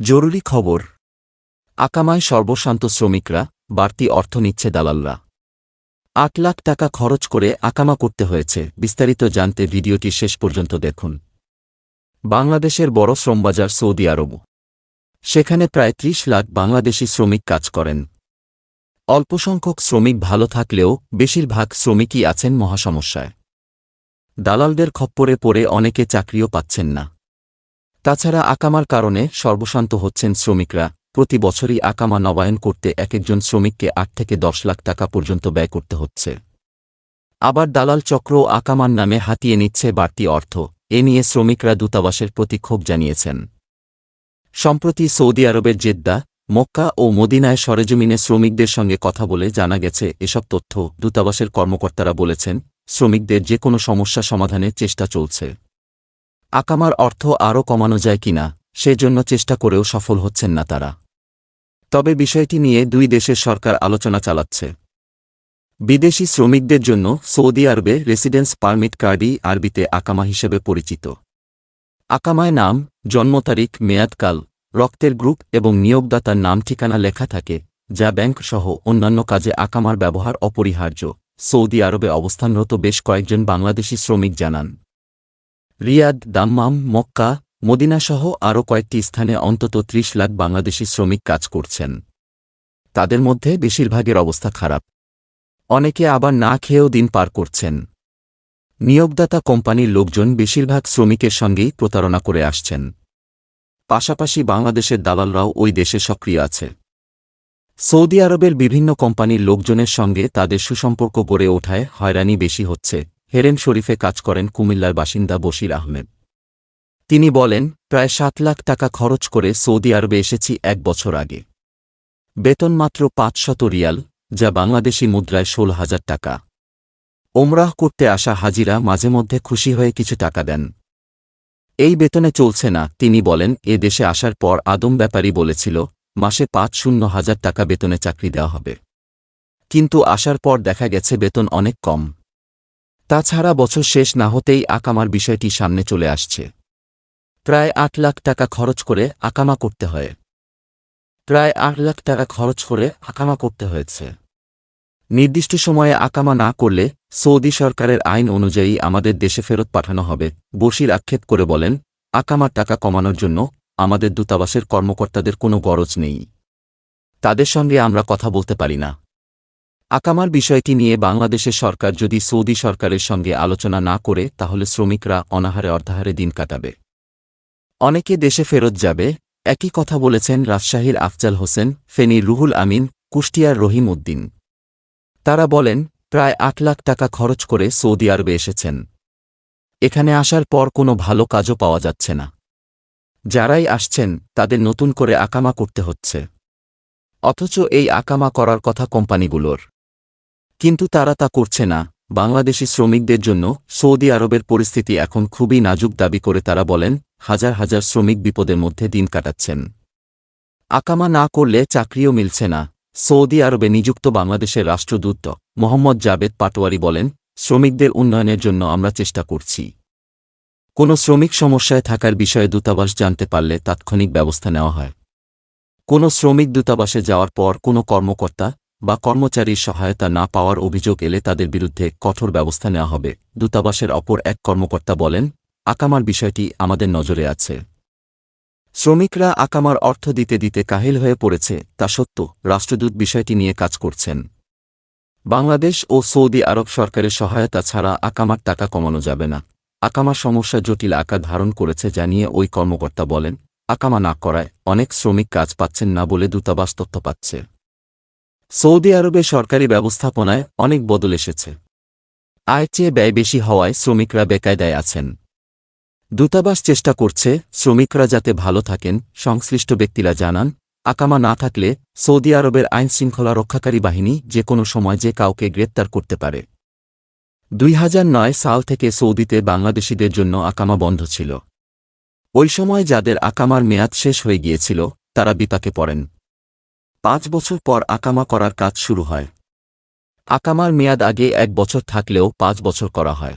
জরুরি খবর। আকামায় সর্বশান্ত শ্রমিকরা, বাড়তি অর্থ নিচ্ছে দালালরা। আট লাখ টাকা খরচ করে আকামা করতে হয়েছে, বিস্তারিত জানতে ভিডিওটি শেষ পর্যন্ত দেখুন। বাংলাদেশের বড় শ্রমবাজার সৌদি আরব। সেখানে প্রায় ত্রিশ লাখ বাংলাদেশি শ্রমিক কাজ করেন। অল্পসংখ্যক শ্রমিক ভালো থাকলেও বেশিরভাগ শ্রমিকই আছেন মহাসমস্যায়। দালালদের খপ্পরে পড়ে অনেকে চাকরিও পাচ্ছেন না। তাছাড়া আকামার কারণে সর্বশান্ত হচ্ছেন শ্রমিকরা। প্রতি বছরই আকামা নবায়ন করতে একেকজন শ্রমিককে আট থেকে দশ লাখ টাকা পর্যন্ত ব্যয় করতে হচ্ছে। আবার দালাল চক্র আকামার নামে হাতিয়ে নিচ্ছে বাড়তি অর্থ। এ নিয়ে শ্রমিকরা দূতাবাসের প্রতি ক্ষোভ জানিয়েছেন। সম্প্রতি সৌদি আরবের জেদ্দা, মক্কা ও মদিনায় সরেজমিনে শ্রমিকদের সঙ্গে কথা বলে জানা গেছে, এসব তথ্য দূতাবাসের কর্মকর্তারা বলেছেন, শ্রমিকদের যে কোনো সমস্যা সমাধানের চেষ্টা চলছে। আকামার অর্থ আরও কমানো যায় কিনা, সেজন্য চেষ্টা করেও সফল হচ্ছেন না তারা। তবে বিষয়টি নিয়ে দুই দেশের সরকার আলোচনা চালাচ্ছে। বিদেশি শ্রমিকদের জন্য সৌদি আরবে রেসিডেন্স পারমিট কার্ডই আরবিতে আকামা হিসেবে পরিচিত। আকামায় নাম, জন্ম তারিখ মেয়াদকাল রক্তের গ্রুপ এবং নিয়োগদাতার নাম ঠিকানা লেখা থাকে, যা ব্যাংক সহ অন্যান্য কাজে আকামার ব্যবহার অপরিহার্য। সৌদি আরবে অবস্থানরত বেশ কয়েকজন বাংলাদেশি শ্রমিক জানান। রিয়াদ, দাম্মাম, মক্কা, মদিনাসহ আরও কয়েকটি স্থানে অন্তত ত্রিশ লাখ বাংলাদেশি শ্রমিক কাজ করছেন। তাদের মধ্যে বেশিরভাগের অবস্থা খারাপ। অনেকে আবার না খেয়েও দিন পার করছেন। নিয়োগদাতা কোম্পানির লোকজন বেশিরভাগ শ্রমিকের সঙ্গেই প্রতারণা করে আসছেন। পাশাপাশি বাংলাদেশের দালালরাও ওই দেশে সক্রিয় আছে। সৌদি আরবের বিভিন্ন কোম্পানির লোকজনের সঙ্গে তাদের সুসম্পর্ক গড়ে ওঠায় হয়রানি বেশি হচ্ছে। হেরেন শরীফে কাজ করেন কুমিল্লার বাসিন্দা বশির আহমেদ। তিনি বলেন, প্রায় সাত লাখ টাকা খরচ করে সৌদি আরবে এসেছি এক বছর আগে। বেতন মাত্র পাঁচশত রিয়াল, যা বাংলাদেশি মুদ্রায় ষোল হাজার টাকা। ওমরাহ করতে আসা হাজিরা মাঝে মধ্যে খুশি হয়ে কিছু টাকা দেন। এই বেতনে চলছে না, তিনি বলেন, এ দেশে আসার পর আদম ব্যাপারী বলেছিল, মাসে পাঁচ শূন্য হাজার টাকা বেতনে চাকরি দেওয়া হবে। কিন্তু আসার পর দেখা গেছে বেতন অনেক কম। তাছাড়া বছর শেষ না হতেই আকামার বিষয়টি সামনে চলে আসছে। প্রায় আট লাখ টাকা খরচ করে আকামা করতে হয়। প্রায় আট লাখ টাকা খরচ করে আকামা করতে হয়েছে। নির্দিষ্ট সময়ে আকামা না করলে সৌদি সরকারের আইন অনুযায়ী আমাদের দেশে ফেরত পাঠানো হবে, বশির আক্ষেপ করে বলেন, আকামার টাকা কমানোর জন্য আমাদের দূতাবাসের কর্মকর্তাদের কোনো গরজ নেই। তাদের সঙ্গে আমরা কথা বলতে পারি না। আকামার বিষয়টি নিয়ে বাংলাদেশের সরকার যদি সৌদি সরকারের সঙ্গে আলোচনা না করে, তাহলে শ্রমিকরা অনাহারে অর্ধাহারে দিন কাটাবে। অনেকে দেশে ফেরত যাবে। একই কথা বলেছেন রাজশাহীর আফজাল হোসেন ফেনীর রুহুল আমিন, কুষ্টিয়ার রহিম উদ্দিন। তারা বলেন, প্রায় আট লাখ টাকা খরচ করে সৌদি আরবে এসেছেন। এখানে আসার পর কোনো ভালো কাজও পাওয়া যাচ্ছে না। যারাই আসছেন, তাদের নতুন করে আকামা করতে হচ্ছে। অথচ এই আকামা করার কথা কোম্পানিগুলোর। কিন্তু তারা তা করছে না। বাংলাদেশি শ্রমিকদের জন্য সৌদি আরবের পরিস্থিতি এখন খুবই নাজুক দাবি করে তারা বলেন, হাজার হাজার শ্রমিক বিপদের মধ্যে দিন কাটাচ্ছেন। আকামা না করলে চাকরিও মিলছে না। সৌদি আরবে নিযুক্ত বাংলাদেশের রাষ্ট্রদূত মোহাম্মদ জাবেদ পাটোয়ারি বলেন, শ্রমিকদের উন্নয়নের জন্য আমরা চেষ্টা করছি। কোনো শ্রমিক সমস্যায় থাকার বিষয়ে দূতাবাস জানতে পারলে তাৎক্ষণিক ব্যবস্থা নেওয়া হয়। কোনো শ্রমিক দূতাবাসে যাওয়ার পর কোনো কর্মকর্তা বা কর্মচারীর সহায়তা না পাওয়ার অভিযোগ এলে তাদের বিরুদ্ধে কঠোর ব্যবস্থা নেওয়া হবে, দূতাবাসের অপর এক কর্মকর্তা বলেন, আকামার বিষয়টি আমাদের নজরে আছে। শ্রমিকরা আকামার অর্থ দিতে দিতে কাহিল হয়ে পড়েছে, তা সত্য, রাষ্ট্রদূত বিষয়টি নিয়ে কাজ করছেন। বাংলাদেশ ও সৌদি আরব সরকারের সহায়তা ছাড়া আকামার টাকা কমানো যাবে না। আকামার সমস্যা জটিল আকার ধারণ করেছে জানিয়ে ওই কর্মকর্তা বলেন, আকামা না করায় অনেক শ্রমিক কাজ পাচ্ছেন না বলে দূতাবাস তথ্য পাচ্ছে। সৌদি আরবে সরকারি ব্যবস্থাপনায় অনেক বদল এসেছে। আয় চেয়ে ব্যয় বেশি হওয়ায় শ্রমিকরা বেকায়দায় আছেন। দূতাবাস চেষ্টা করছে শ্রমিকরা যাতে ভালো থাকেন, সংশ্লিষ্ট ব্যক্তিরা জানান, আকামা না থাকলে সৌদি আরবের আইন শৃঙ্খলা রক্ষাকারী বাহিনী যে কোনো সময় যে কাউকে গ্রেপ্তার করতে পারে। দুই হাজার নয় সাল থেকে সৌদিতে বাংলাদেশিদের জন্য আকামা বন্ধ ছিল। ওই সময় যাদের আকামার মেয়াদ শেষ হয়ে গিয়েছিল, তারা বিপাকে পড়েন। পাঁচ বছর পর আকামা করার কাজ শুরু হয়। আকামার মেয়াদ আগে এক বছর থাকলেও পাঁচ বছর করা হয়।